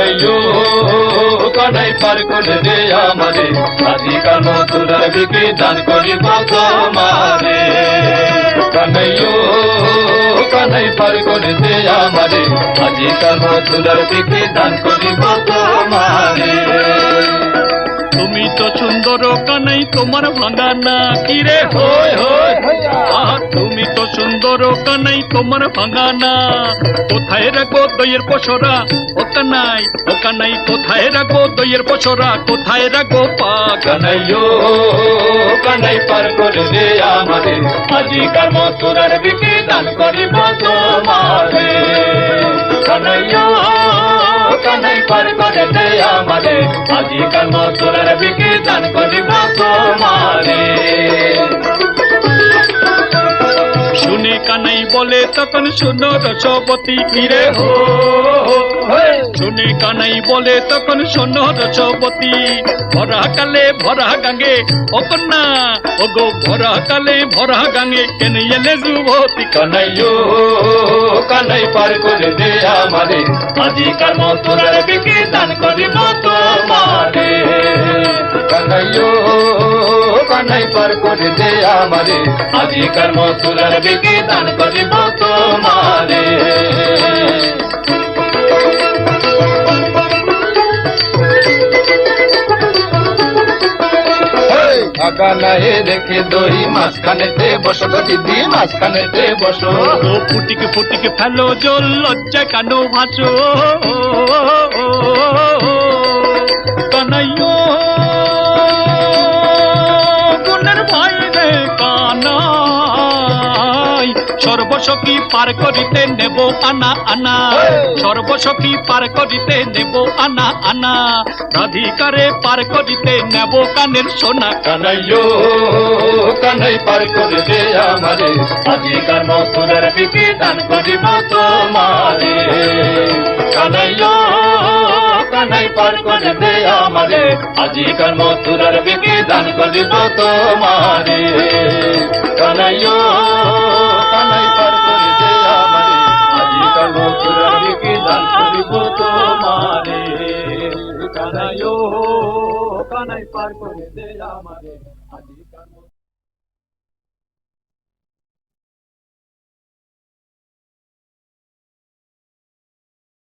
কনৈয়ো কনাই পার করে দে আমারে। আজিকাল মধুরার বিকে দান করিব তোমারে কনৈয়ো কনাই পার করে দে আমারে। আজিকাল মধুরার বিকে দান করিব তোমারে তুমি তো সুন্দর কানাই তোমার ভাঙা না কিরে হই হই। তুমি তো সুন্দর কানাই তোমার ভাঙা না। কোথায় রাখো দইয়ের পসরা? ও কানাই ও কানাই কোথায় রাখো দইয়ের পসরা? কোথায় রাখো পাক? কনৈয়ো কানাই পার করে দে আমারে। আজিকাল মধুরার বিকে দান করিব তোমারে। কনৈয়ো কানাই পার করে দে আমারে আজিকাল মধুরার বিকে দান করিব তোমারে শুনে কানাই বলে, তখন শুনো রসবতী কিরে হো। শুনে কানাই বলে, তখন শোনো রসবতী। ভরা কালে ভরা গাঙ্গে ও কন্যা ও গো ভরা কালে ভরা গাঙ্গে কেন এলে যুবতী কনৈয়ো কানাই পার করে দে আমারে। আজিকাল মধুরার বিকে দান কানাই পার করে দে আমারে। আজিকাল মধুরার বিকে দান করিব তোমারে। আগা নাই রেখে দই মাঝখানেতে বসো তো দিদি মাঝখানেতে বসো। ও ফুটিকে ফুটিকে ফেলো জল লজ্জা কানো ভাসো। সর্বসখী পার করিতে নেব আনা আনা। সর্বসখী পার করিতে নেব আনা আনা। রাধিকারে পার করিতে নেব কানের সোনা। কানাইয়ো কানাই পার করে দে আমারে। আজিকার মথুরার বিকে দান করিব তোমারে। কানাইয়ো কানাই পার করে দে আমারে। আজিকার মথুরার বিকে দান করিব তোমারে। কানাইয়ো कन्हैयो कन्है दे जा मारे